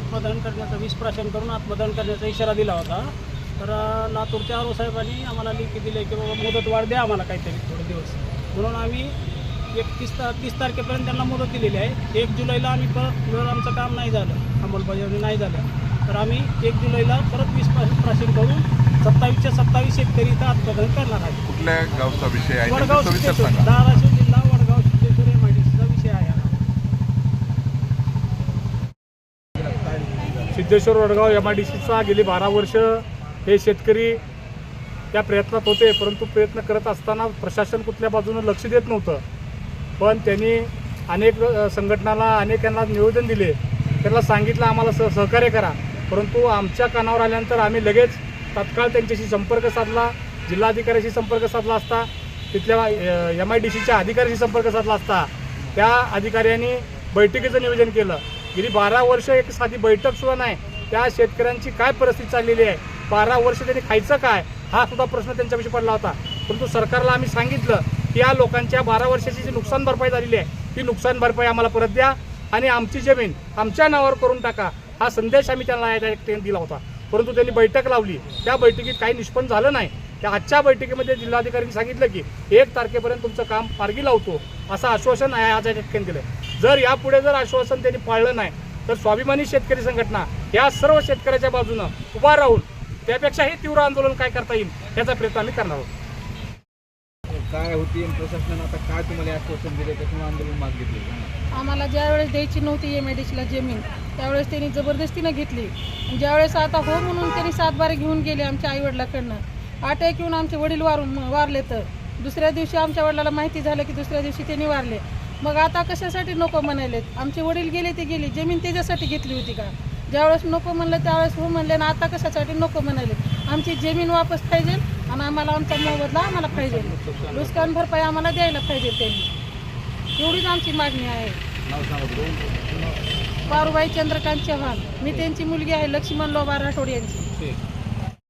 प्राशन करून आत्मदान करण्याचा इशारा दिला होता. तर लातूरच्या आरो साहेबांनी आम्हाला लिखी दिली की बाबा मुदतवाढ द्या आम्हाला काहीतरी थोडे दिवस. म्हणून आम्ही एकतीस ता तीस तारखेपर्यंत त्यांना मुदत दिलेली आहे. एक जुलैला आम्ही परत जर आमचं काम नाही झालं. अंमलबजावणी नाही झालं. तर आम्ही एक जुलैला परत वीस प्रा- प्राशन करून सत्तावीसच्या सत्तावीस शेतकरी इथं आत्मदान करणार आहे. कुठल्या गावचा विषय आहे वडगाव नेमकं सविस्तर सिद्धेश्वर सांगा धाराशिव जिल्हा Vadgaon Siddheshwar M I D सीचा विषय आहे हा. Siddheshwar Vadgaon M I D सीचा गेली बारा वर्ष हे शेतकरी त्या प्रयत्नात होते परंतु प्रयत्न करत असताना प्रशासन कुठल्या बाजूनं लक्ष देत नव्हतं. पण त्यांनी अनेक संघटनाला अनेकांना निवेदन दिले. त्यांना सांगितलं आम्हाला सह सहकार्य करा. परंतु आमच्या कानावर आल्यानंतर आम्ही लगेच तत्काळ त्यांच्याशी संपर्क साधला जिल्हाधिकाऱ्याशी संपर्क साधला असता तिथल्या एम आय डी सीच्या अधिकाऱ्याशी संपर्क साधला असता. त्या अधिकाऱ्यांनी बैठकीचं नियोजन केलं. गेली बारा वर्ष एक साधी बैठक सुद्धा नाही. त्या शेतकऱ्यांची काय परिस्थिती चाललेली आहे? बारा वर्ष त्यांनी खायचं काय? हा सुद्धा प्रश्न त्यांच्यापाशी पडला होता. परंतु सरकारला आम्ही सांगितलं की या लोकांच्या बारा वर्षाची जी नुकसान भरपाई झालेली आहे ती नुकसान भरपाई आम्हाला परत द्या आणि आमची जमीन आमच्या नावावर करून टाका. हा संदेश आम्ही त्यांना दिला होता. परंतु त्यांनी बैठक लावली. त्या बैठकीत काही निष्पन्न झालं नाही. त्या आजच्या बैठकीमध्ये जिल्हाधिकाऱ्यांनी सांगितलं की एक तारखेपर्यंत तुमचं काम मार्गी लावतो असं आश्वासन आहे आज या ठिकाणी दिलं जर यापुढे जर आश्वासन त्यांनी पाळलं नाही तर स्वाभिमानी शेतकरी संघटना या सर्व शेतकऱ्याच्या बाजूनं उभा राहून त्यापेक्षाही तीव्र आंदोलन काय करता येईल याचा प्रयत्न आम्ही करणार आहोत. काय होती प्रशासनानं आता काय तुम्हाला आश्वासन दिले त्याच्यामुळे आंदोलन माग घेतले आम्हाला ज्यावेळेस द्यायची नव्हती एम आय डी सीला जमीन त्यावेळेस त्यांनी जबरदस्तीनं घेतली. आणि ज्यावेळेस आता हो म्हणून त्यांनी सातबारे घेऊन गेले आमच्या आईवडिलाकडनं. अटॅक येऊन आमचे वडील वारून वारले तर? दुसऱ्या दिवशी आमच्या वडिलाला माहिती झालं की दुसऱ्या दिवशी त्यांनी वारले मग आता कशासाठी नको म्हणालेत? आमचे वडील गेले ते गेले. जमीन त्याच्यासाठी घेतली होती का? ज्यावेळेस नको म्हणलं त्यावेळेस हो म्हणले ना आता कशासाठी नको म्हणाले आमची जमीन वापस पाहिजे आणि आम्हाला आमचा मोबदला आम्हाला पाहिजे. नुकसान भरपाई आम्हाला द्यायला पाहिजे त्यांनी. एवढीच आमची मागणी आहे. पारुबाई चंद्रकांत चव्हाण. मी त्यांची मुलगी आहे लक्ष्मण लोबा राठोड यांची.